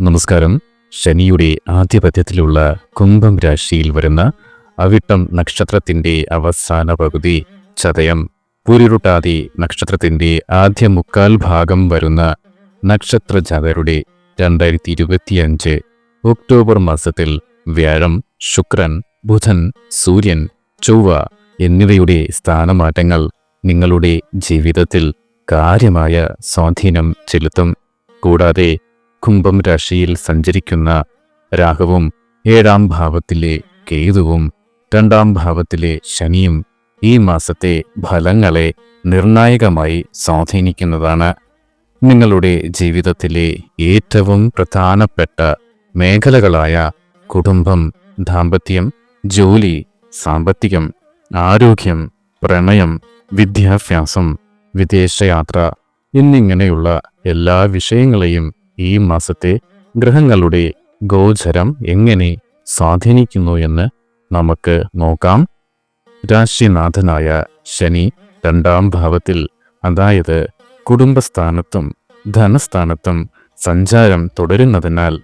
നമസ്കാരം. ശനിയുടെ ആധിപത്യത്തിലുള്ള കുംഭം രാശിയിൽ വരുന്ന അവിട്ടം നക്ഷത്രത്തിന്റെ അവസാന പകുതി ചതയം. പുരുരുട്ടാതി നക്ഷത്രത്തിന്റെ ആദ്യ മുക്കാൽ ഭാഗം വരുന്ന നക്ഷത്ര ജാതരുടെ രണ്ടായിരത്തി ഇരുപത്തിയഞ്ച് ഒക്ടോബർ മാസത്തിൽ വ്യാഴം ശുക്രൻ ബുധൻ സൂര്യൻ ചൊവ്വ എന്നിവയുടെ സ്ഥാനമാറ്റങ്ങൾ നിങ്ങളുടെ ജീവിതത്തിൽ കാര്യമായ സ്വാധീനം ചെലുത്തും. കൂടാതെ കുംഭം രാശിയിൽ സഞ്ചരിക്കുന്ന രാഹുവും ഏഴാം ഭാവത്തിലെ കേതുവും രണ്ടാം ഭാവത്തിലെ ശനിയും ഈ മാസത്തെ ഫലങ്ങളെ നിർണായകമായി സ്വാധീനിക്കുന്നതാണ്. നിങ്ങളുടെ ജീവിതത്തിലെ ഏറ്റവും പ്രധാനപ്പെട്ട മേഖലകളായ കുടുംബം ദാമ്പത്യം ജോലി സാമ്പത്തികം ആരോഗ്യം പ്രണയം വിദ്യാഭ്യാസം വിദേശയാത്ര എന്നിങ്ങനെയുള്ള എല്ലാ വിഷയങ്ങളെയും ഈ മാസത്തെ ഗ്രഹങ്ങളുടെ ഗോചരം എങ്ങനെ സ്വാധീനിക്കുന്നു എന്ന് നമുക്ക് നോക്കാം. രാശിനാഥനായ ശനി രണ്ടാം ഭാവത്തിൽ അതായത് കുടുംബസ്ഥാനത്തും ധനസ്ഥാനത്തും സഞ്ചാരം തുടരുന്നതിനാൽ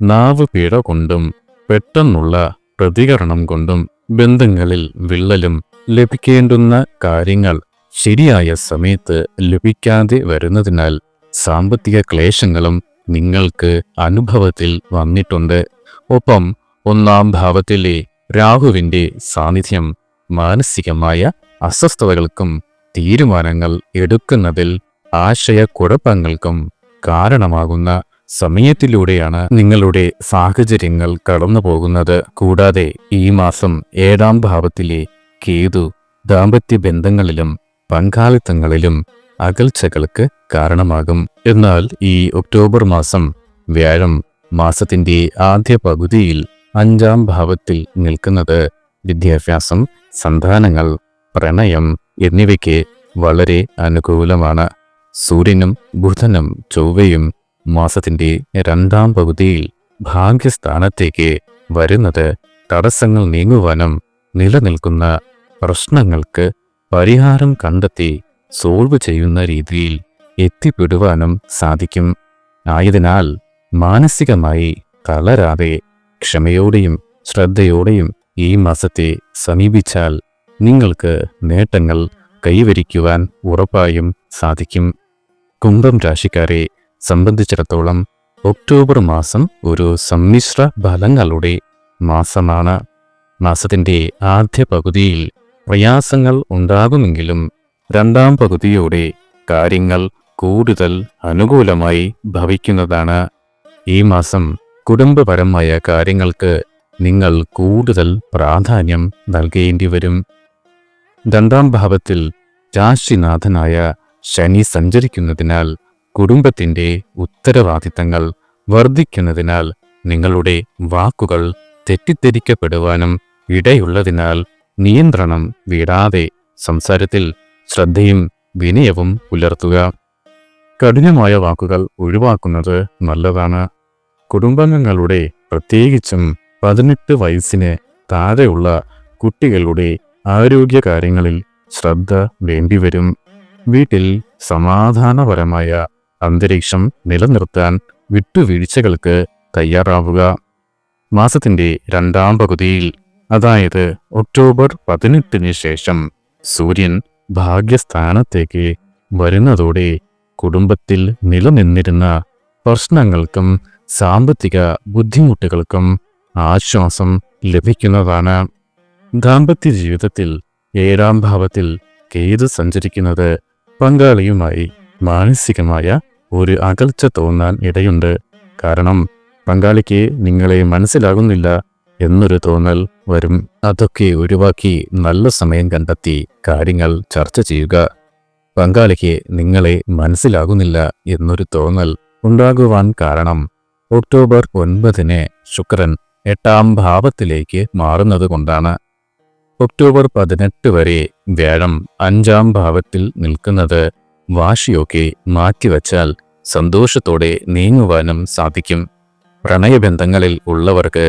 നാവ് പിഴ കൊണ്ടും പെട്ടെന്നുള്ള പ്രതികരണം കൊണ്ടും ബന്ധങ്ങളിൽ വിള്ളലും ലഭിക്കേണ്ടുന്ന കാര്യങ്ങൾ ശരിയായ സമയത്ത് ലഭിക്കാതെ വരുന്നതിനാൽ സാമ്പത്തിക ക്ലേശങ്ങളും നിങ്ങൾക്ക് അനുഭവത്തിൽ വന്നിട്ടുണ്ട്. ഒപ്പം ഒന്നാം ഭാവത്തിലെ രാഹുവിന്റെ സാന്നിധ്യം മാനസികമായ അസ്വസ്ഥതകൾക്കും തീരുമാനങ്ങൾ എടുക്കുന്നതിൽ ആശയക്കുഴപ്പങ്ങൾക്കും കാരണമാകുന്ന സമയത്തിലൂടെയാണ് നിങ്ങളുടെ സാഹചര്യങ്ങൾ കടന്നു പോകുന്നത്. കൂടാതെ ഈ മാസം ഏഴാം ഭാവത്തിലെ കേതു ദാമ്പത്യ ബന്ധങ്ങളിലും പങ്കാളിത്തങ്ങളിലും അകൽച്ചകൾക്ക് കാരണമാകും. എന്നാൽ ഈ ഒക്ടോബർ മാസം വ്യാഴം മാസത്തിന്റെ ആദ്യ പകുതിയിൽ അഞ്ചാം ഭാവത്തിൽ നിൽക്കുന്നത് വിദ്യാഭ്യാസം സന്താനങ്ങൾ പ്രണയം എന്നിവയ്ക്ക് വളരെ അനുകൂലമാണ്. സൂര്യനും ബുധനും ചൊവ്വയും മാസത്തിന്റെ രണ്ടാം പകുതിയിൽ ഭാഗ്യസ്ഥാനത്തേക്ക് വരുന്നത് തടസ്സങ്ങൾ നീങ്ങുവാനും നിലനിൽക്കുന്ന പ്രശ്നങ്ങൾക്ക് പരിഹാരം കണ്ടെത്തി സോൾവ് ചെയ്യുന്ന രീതിയിൽ എത്തിപ്പെടുവാനും സാധിക്കും. ആയതിനാൽ മാനസികമായി തളരാതെ ക്ഷമയോടെയും ശ്രദ്ധയോടെയും ഈ മാസത്തെ സമീപിച്ചാൽ നിങ്ങൾക്ക് നേട്ടങ്ങൾ കൈവരിക്കുവാൻ ഉറപ്പായും സാധിക്കും. കുംഭം രാശിക്കാരെ സംബന്ധിച്ചിടത്തോളം ഒക്ടോബർ മാസം ഒരു സമ്മിശ്ര ഫലങ്ങളുടെ മാസമാണ്. മാസത്തിന്റെ ആദ്യ പകുതിയിൽ പ്രയാസങ്ങൾ ഉണ്ടാകുമെങ്കിലും രണ്ടാം പകുതിയോടെ കാര്യങ്ങൾ കൂടുതൽ അനുകൂലമായി ഭവിക്കുന്നതാണ്. ഈ മാസം കുടുംബപരമായ കാര്യങ്ങൾക്ക് നിങ്ങൾ കൂടുതൽ പ്രാധാന്യം നൽകേണ്ടി വരും രണ്ടാം ഭാവത്തിൽ രാശിനാഥനായ ശനി സഞ്ചരിക്കുന്നതിനാൽ കുടുംബത്തിന്റെ ഉത്തരവാദിത്തങ്ങൾ വർദ്ധിക്കുന്നതിനാൽ നിങ്ങളുടെ വാക്കുകൾ തെറ്റിദ്ധരിക്കപ്പെടുവാനും ഇടയുള്ളതിനാൽ നിയന്ത്രണം വിടാതെ സംസാരത്തിൽ ശ്രദ്ധയും വിനയവും പുലർത്തുക. കഠിനമായ വാക്കുകൾ ഒഴിവാക്കുന്നത് നല്ലതാണ്. കുടുംബാംഗങ്ങളുടെ പ്രത്യേകിച്ചും പതിനെട്ട് വയസ്സിന് താഴെയുള്ള കുട്ടികളുടെ ആരോഗ്യകാര്യങ്ങളിൽ ശ്രദ്ധ വേണ്ടിവരും. വീട്ടിൽ സമാധാനപരമായ അന്തരീക്ഷം നിലനിർത്താൻ വിട്ടുവീഴ്ചകൾക്ക് തയ്യാറാവുക. മാസത്തിന്റെ രണ്ടാം പകുതിയിൽ അതായത് ഒക്ടോബർ പതിനെട്ടിന് ശേഷം സൂര്യൻ ഭാഗ്യസ്ഥാനത്തേക്ക് വരുന്നതോടെ കുടുംബത്തിൽ നിലനിന്നിരുന്ന പ്രശ്നങ്ങൾക്കും സാമ്പത്തിക ബുദ്ധിമുട്ടുകൾക്കും ആശ്വാസം ലഭിക്കുന്നതാണ്. ദാമ്പത്യ ജീവിതത്തിൽ ഏഴാം ഭാവത്തിൽ കേതു സഞ്ചരിക്കുന്നത് പങ്കാളിയുമായി മാനസികമായ ഒരു അകൽച്ച തോന്നാൻ ഇടയുണ്ട്. കാരണം പങ്കാളിക്ക് നിങ്ങളെ മനസ്സിലാകുന്നില്ല. എന്നൊരു തോന്നൽ വരും. അതൊക്കെ ഒഴിവാക്കി നല്ല സമയം കണ്ടെത്തി കാര്യങ്ങൾ ചർച്ച ചെയ്യുക. പങ്കാളിക്ക് നിങ്ങളെ മനസ്സിലാകുന്നില്ല എന്നൊരു തോന്നൽ ഉണ്ടാകുവാൻ കാരണം ഒക്ടോബർ ഒൻപതിന് ശുക്രൻ എട്ടാം ഭാവത്തിലേക്ക് മാറുന്നത് കൊണ്ടാണ്. ഒക്ടോബർ പതിനെട്ട് വരെ വ്യാഴം അഞ്ചാം ഭാവത്തിൽ നിൽക്കുന്നത് വാശിയൊക്കെ മാറ്റിവച്ചാൽ സന്തോഷത്തോടെ നീങ്ങുവാനും സാധിക്കും. പ്രണയബന്ധങ്ങളിൽ ഉള്ളവർക്ക്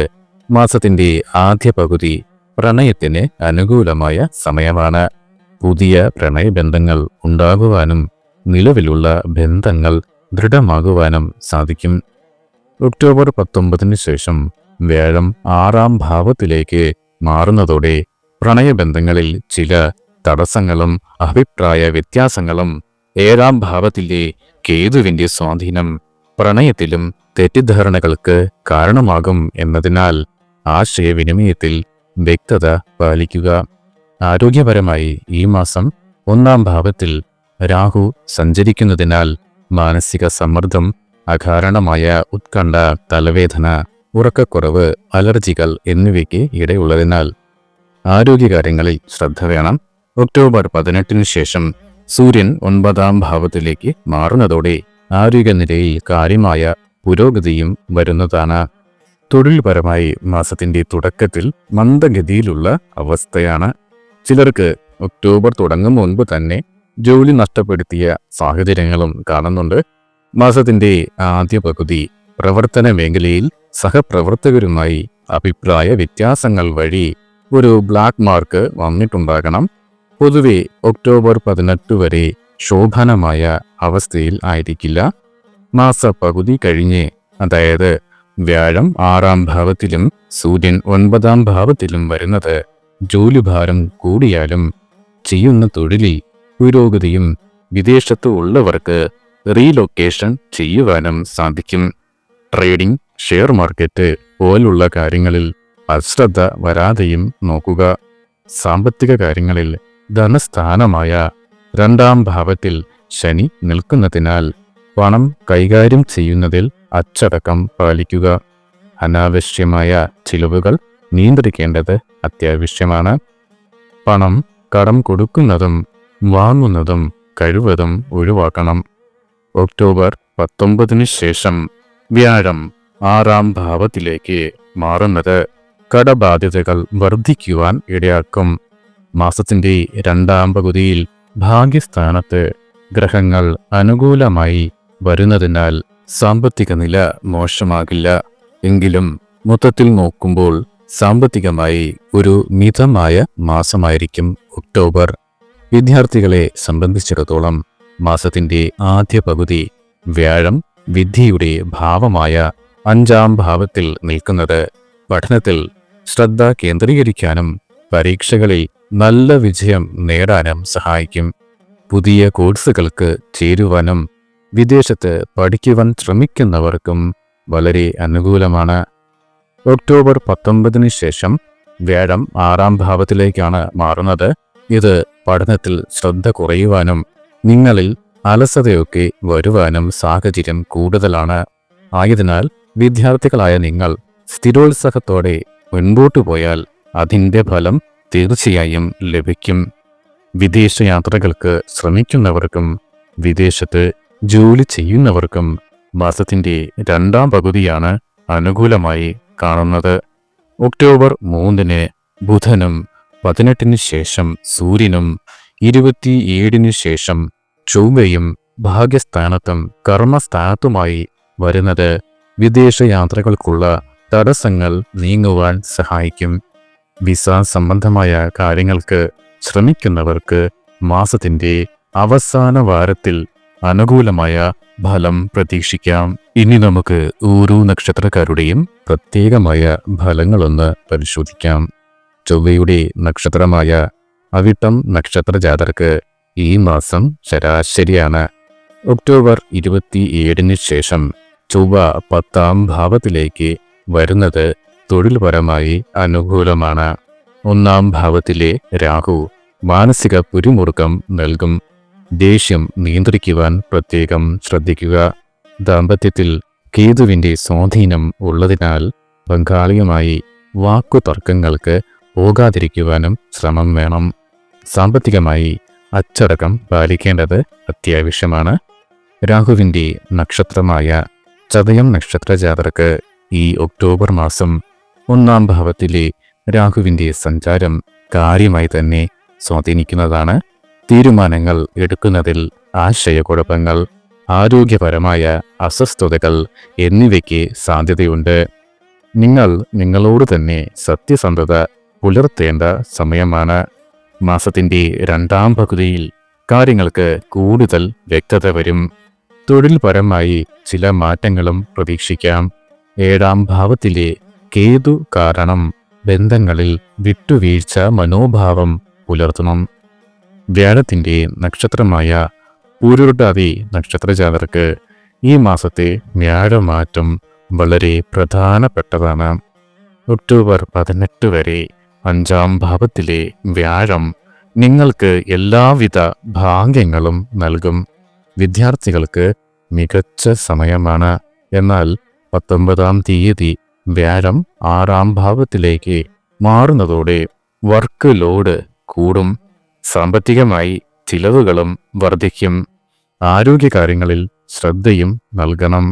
മാസത്തിന്റെ ആദ്യ പകുതി പ്രണയത്തിന് അനുകൂലമായ സമയമാണ്. പുതിയ പ്രണയബന്ധങ്ങൾ ഉണ്ടാകുവാനും നിലവിലുള്ള ബന്ധങ്ങൾ ദൃഢമാകുവാനും സാധിക്കും. ഒക്ടോബർ പത്തൊമ്പതിന് ശേഷം വ്യാഴം ആറാം ഭാവത്തിലേക്ക് മാറുന്നതോടെ പ്രണയബന്ധങ്ങളിൽ ചില തടസ്സങ്ങളും അഭിപ്രായ വ്യത്യാസങ്ങളും ഏഴാം ഭാവത്തിലെ കേതുവിന്റെ സ്വാധീനം പ്രണയത്തിലും തെറ്റിദ്ധാരണകൾക്ക് കാരണമാകും എന്നതിനാൽ ആശയവിനിമയത്തിൽ വ്യക്തത പാലിക്കുക. ആരോഗ്യപരമായി ഈ മാസം ഒന്നാം ഭാവത്തിൽ രാഹു സഞ്ചരിക്കുന്നതിനാൽ മാനസിക സമ്മർദ്ദം അകാരണമായ ഉത്കണ്ഠ തലവേദന ഉറക്കക്കുറവ് അലർജികൾ എന്നിവയ്ക്ക് ഇടയുള്ളതിനാൽ ആരോഗ്യകാര്യങ്ങളിൽ ശ്രദ്ധ വേണം. ഒക്ടോബർ പതിനെട്ടിന് ശേഷം സൂര്യൻ ഒൻപതാം ഭാവത്തിലേക്ക് മാറുന്നതോടെ ആരോഗ്യനിലയിൽ കാര്യമായ പുരോഗതിയും വരുന്നതാണ്. തൊഴിൽപരമായി മാസത്തിന്റെ തുടക്കത്തിൽ മന്ദഗതിയിലുള്ള അവസ്ഥയാണ്. ചിലർക്ക് ഒക്ടോബർ തുടങ്ങും മുൻപ് തന്നെ ജോലി നഷ്ടപ്പെടുത്തിയ സാഹചര്യങ്ങളും കാണുന്നുണ്ട്. മാസത്തിന്റെ ആദ്യ പകുതി പ്രവർത്തന മേഖലയിൽ സഹപ്രവർത്തകരുമായി അഭിപ്രായ വ്യത്യാസങ്ങൾ വഴി ഒരു ബ്ലാക്ക് മാർക്ക് വന്നിട്ടുണ്ടാകണം. പൊതുവെ ഒക്ടോബർ പതിനെട്ട് വരെ ശോഭനമായ അവസ്ഥയിൽ ആയിരിക്കില്ല. മാസപകുതി കഴിഞ്ഞ് അതായത് വ്യാഴം ആറാം ഭാവത്തിലും സൂര്യൻ ഒൻപതാം ഭാവത്തിലും വരുന്നത് ജോലിഭാരം കൂടിയാലും ചെയ്യുന്ന തൊഴിലിൽ പുരോഗതിയും വിദേശത്ത് ഉള്ളവർക്ക് റീലൊക്കേഷൻ ചെയ്യുവാനും സാധിക്കും. ട്രേഡിംഗ് ഷെയർ മാർക്കറ്റ് പോലുള്ള കാര്യങ്ങളിൽ അശ്രദ്ധ വരാതെയും നോക്കുക. സാമ്പത്തിക കാര്യങ്ങളിൽ ധനസ്ഥാനമായ രണ്ടാം ഭാവത്തിൽ ശനി നിൽക്കുന്നതിനാൽ പണം കൈകാര്യം ചെയ്യുന്നതിൽ അച്ചടക്കം പാലിക്കുക. അനാവശ്യമായ ചിലവുകൾ നിയന്ത്രിക്കേണ്ടത് അത്യാവശ്യമാണ്. പണം കടം കൊടുക്കുന്നതും വാങ്ങുന്നതും കഴിവതും ഒഴിവാക്കണം. ഒക്ടോബർ പത്തൊമ്പതിന് ശേഷം വ്യാഴം ആറാം ഭാവത്തിലേക്ക് മാറുന്നത് കടബാധ്യതകൾ വർദ്ധിക്കുവാൻ ഇടയാക്കും. മാസത്തിന്റെ രണ്ടാം പകുതിയിൽ ഭാഗ്യസ്ഥാനത്ത് ഗ്രഹങ്ങൾ അനുകൂലമായി വരുന്നതിനാൽ സാമ്പത്തിക നില മോശമാകില്ല എങ്കിലും മൊത്തത്തിൽ നോക്കുമ്പോൾ സാമ്പത്തികമായി ഒരു മിതമായ മാസമായിരിക്കും ഒക്ടോബർ. വിദ്യാർത്ഥികളെ സംബന്ധിച്ചിടത്തോളം മാസത്തിന്റെ ആദ്യ പകുതി വ്യാഴം വിദ്യയുടെ ഭാവമായ അഞ്ചാം ഭാവത്തിൽ നിൽക്കുന്നത് പഠനത്തിൽ ശ്രദ്ധ കേന്ദ്രീകരിക്കാനും പരീക്ഷകളിൽ നല്ല വിജയം നേടാനും സഹായിക്കും. പുതിയ കോഴ്സുകൾക്ക് ചേരുവാനും വിദേശത്ത് പഠിക്കുവാൻ ശ്രമിക്കുന്നവർക്കും വളരെ അനുകൂലമാണ്. ഒക്ടോബർ പത്തൊമ്പതിന് ശേഷം വ്യാഴം ആറാം ഭാവത്തിലേക്കാണ് മാറുന്നത്. ഇത് പഠനത്തിൽ ശ്രദ്ധ കുറയുവാനും നിങ്ങളിൽ അലസതയൊക്കെ വരുവാനും സാഹചര്യം കൂടുതലാണ്. ആയതിനാൽ വിദ്യാർത്ഥികളായ നിങ്ങൾ സ്ഥിരോത്സാഹത്തോടെ മുൻപോട്ടു പോയാൽ അതിന്റെ ഫലം തീർച്ചയായും ലഭിക്കും. വിദേശയാത്രകൾക്ക് ശ്രമിക്കുന്നവർക്കും വിദേശത്ത് ജോലി ചെയ്യുന്നവർക്കും മാസത്തിന്റെ രണ്ടാം പകുതിയാണ് അനുകൂലമായി കാണുന്നത്. ഒക്ടോബർ മൂന്നിന് ബുധനും പതിനെട്ടിന് ശേഷം സൂര്യനും ഇരുപത്തിയേഴിന് ശേഷം ചൊവ്വയും ഭാഗ്യസ്ഥാനത്തും കർമ്മസ്ഥാനത്തുമായി വരുന്നത് വിദേശയാത്രകൾക്കുള്ള തടസ്സങ്ങൾ നീങ്ങുവാൻ സഹായിക്കും. വിസ സംബന്ധമായ കാര്യങ്ങൾക്ക് ശ്രമിക്കുന്നവർക്ക് മാസത്തിന്റെ അവസാന വാരത്തിൽ അനുകൂലമായ ഫലം പ്രതീക്ഷിക്കാം. ഇനി നമുക്ക് ഓരോ നക്ഷത്രക്കാരുടെയും പ്രത്യേകമായ ഫലങ്ങളൊന്ന് പരിശോധിക്കാം. ചൊവ്വയുടെ നക്ഷത്രമായ അവിട്ടം നക്ഷത്ര ജാതർക്ക് ഈ മാസം ശരാശരിയാണ്. ഒക്ടോബർ ഇരുപത്തിയേഴിന് ശേഷം ചൊവ്വ പത്താം ഭാവത്തിലേക്ക് വരുന്നത് തൊഴിൽപരമായി അനുകൂലമാണ്. ഒന്നാം ഭാവത്തിലെ രാഹു മാനസിക പുരിമുറുക്കം നൽകും. ദേഷ്യം നിയന്ത്രിക്കുവാൻ പ്രത്യേകം ശ്രദ്ധിക്കുക. ദാമ്പത്യത്തിൽ കേതുവിന്റെ സ്വാധീനം ഉള്ളതിനാൽ പങ്കാളിയുമായി വാക്കുതർക്കങ്ങൾക്ക് പോകാതിരിക്കുവാനും ശ്രമം വേണം. സാമ്പത്തികമായി അച്ചടക്കം പാലിക്കേണ്ടത് അത്യാവശ്യമാണ്. രാഹുവിന്റെ നക്ഷത്രമായ ചതയം നക്ഷത്ര ജാതർക്ക് ഈ ഒക്ടോബർ മാസം ഒന്നാം ഭാവത്തിലെ രാഹുവിന്റെ സഞ്ചാരം കാര്യമായി തന്നെ സ്വാധീനിക്കുന്നതാണ്. തീരുമാനങ്ങൾ എടുക്കുന്നതിൽ ആശയക്കുഴപ്പങ്ങൾ ആരോഗ്യപരമായ അസ്വസ്ഥതകൾ എന്നിവയ്ക്ക് സാധ്യതയുണ്ട്. നിങ്ങൾ നിങ്ങളോട് തന്നെ സത്യസന്ധത പുലർത്തേണ്ട സമയമാണ്. മാസത്തിന്റെ രണ്ടാം പകുതിയിൽ കാര്യങ്ങൾക്ക് കൂടുതൽ വ്യക്തത വരും. തൊഴിൽപരമായി ചില മാറ്റങ്ങളും പ്രതീക്ഷിക്കാം. ഏഴാം ഭാവത്തിലെ കേതു കാരണം ബന്ധങ്ങളിൽ വിട്ടുവീഴ്ച മനോഭാവം പുലർത്തണം. വ്യാഴത്തിന്റെ നക്ഷത്രമായ പൂരുരുട്ടാതി നക്ഷത്രജാതർക്ക് ഈ മാസത്തെ വ്യാഴമാറ്റം വളരെ പ്രധാനപ്പെട്ടതാണ്. ഒക്ടോബർ പതിനെട്ട് വരെ അഞ്ചാം ഭാവത്തിലെ വ്യാഴം നിങ്ങൾക്ക് എല്ലാവിധ ഭാഗ്യങ്ങളും നൽകും. വിദ്യാർത്ഥികൾക്ക് മികച്ച സമയമാണ്. എന്നാൽ പത്തൊമ്പതാം തീയതി വ്യാഴം ആറാം ഭാവത്തിലേക്ക് മാറുന്നതോടെ വർക്ക് ലോഡ് കൂടും. സാമ്പത്തികമായി ചിലവുകളും വർദ്ധിക്കും ആരോഗ്യകാര്യങ്ങളിൽ ശ്രദ്ധയും നൽകണം.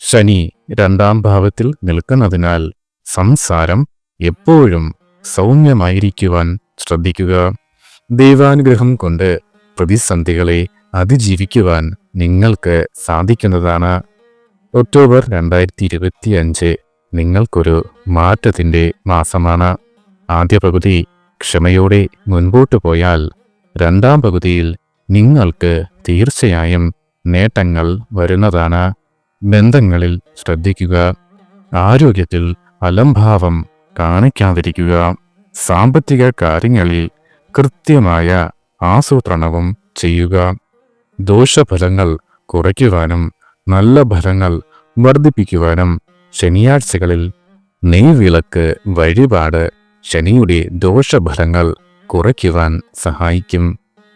ശനി രണ്ടാം ഭാവത്തിൽ നിൽക്കുന്നതിനാൽ സംസാരം എപ്പോഴും സൗമ്യമായിരിക്കുവാൻ ശ്രദ്ധിക്കുക. ദൈവാനുഗ്രഹം കൊണ്ട് പ്രതിസന്ധികളെ അതിജീവിക്കുവാൻ നിങ്ങൾക്ക് സാധിക്കുന്നതാണ്. ഒക്ടോബർ രണ്ടായിരത്തി ഇരുപത്തി അഞ്ച് നിങ്ങൾക്കൊരു മാറ്റത്തിന്റെ മാസമാണ്. ആദ്യ പകുതി ക്ഷമയോടെ മുൻപോട്ട് പോയാൽ രണ്ടാം പകുതിയിൽ നിങ്ങൾക്ക് തീർച്ചയായും നേട്ടങ്ങൾ വരുന്നതാണ്. ബന്ധങ്ങളിൽ ശ്രദ്ധിക്കുക. ആരോഗ്യത്തിൽ അലംഭാവം കാണിക്കാതിരിക്കുക. സാമ്പത്തിക കാര്യങ്ങളിൽ കൃത്യമായ ആസൂത്രണവും ചെയ്യുക. ദോഷഫലങ്ങൾ കുറയ്ക്കുവാനും നല്ല ഫലങ്ങൾ വർദ്ധിപ്പിക്കുവാനും ശനിയാഴ്ചകളിൽ നെയ്വിളക്ക് വഴിപാട് ശനിയുടെ ദോഷഫലങ്ങൾ കുറയ്ക്കുവാൻ സഹായിക്കും.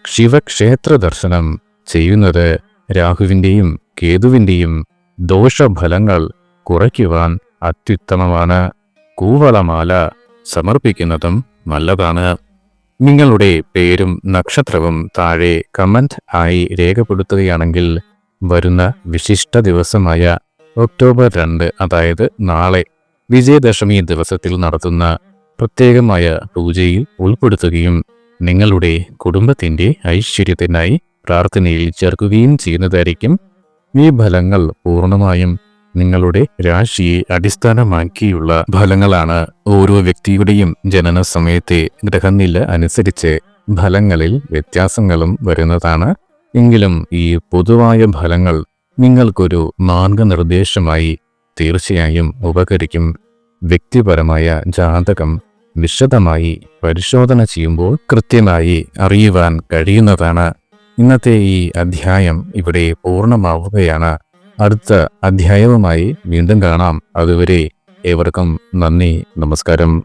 ശിവക്ഷേത്ര ദർശനം ചെയ്യുന്നത് രാഹുവിന്റെയും കേതുവിന്റെയും ദോഷഫലങ്ങൾ കുറയ്ക്കുവാൻ അത്യുത്തമമാണ്. കൂവളമാല സമർപ്പിക്കുന്നതും നല്ലതാണ്. നിങ്ങളുടെ പേരും നക്ഷത്രവും താഴെ കമന്റ് ആയി രേഖപ്പെടുത്തുകയാണെങ്കിൽ വരുന്ന വിശിഷ്ട ദിവസമായ ഒക്ടോബർ രണ്ട് അതായത് നാളെ വിജയദശമി ദിവസത്തിൽ നടത്തുന്ന പ്രത്യേകമായ പൂജയിൽ ഉൾപ്പെടുത്തുകയും നിങ്ങളുടെ കുടുംബത്തിന്റെ ഐശ്വര്യത്തിനായി പ്രാർത്ഥനയിൽ ചേർക്കുകയും ചെയ്യുന്നതായിരിക്കും ഈ ഫലങ്ങൾ പൂർണമായും നിങ്ങളുടെ രാശിയെ അടിസ്ഥാനമാക്കിയുള്ള ഫലങ്ങളാണ്. ഓരോ വ്യക്തിയുടെയും ജനന സമയത്തെ ഗ്രഹനില അനുസരിച്ച് ഫലങ്ങളിൽ വ്യത്യാസങ്ങളും വരുന്നതാണ്. എങ്കിലും ഈ പൊതുവായ ഫലങ്ങൾ നിങ്ങൾക്കൊരു മാർഗനിർദ്ദേശമായി തീർച്ചയായും ഉപകരിക്കും. വ്യക്തിപരമായ ജാതകം വിശദമായി പരിശോധന ചെയ്യുമ്പോൾ കൃത്യമായി അറിയുവാൻ കഴിയുന്നതാണ്. ഇന്നത്തെ ഈ അധ്യായം ഇവിടെ പൂർണമാവുകയാണ്. അടുത്ത അധ്യായവുമായി വീണ്ടും കാണാം. അതുവരെ ഏവർക്കും നന്ദി നമസ്കാരം.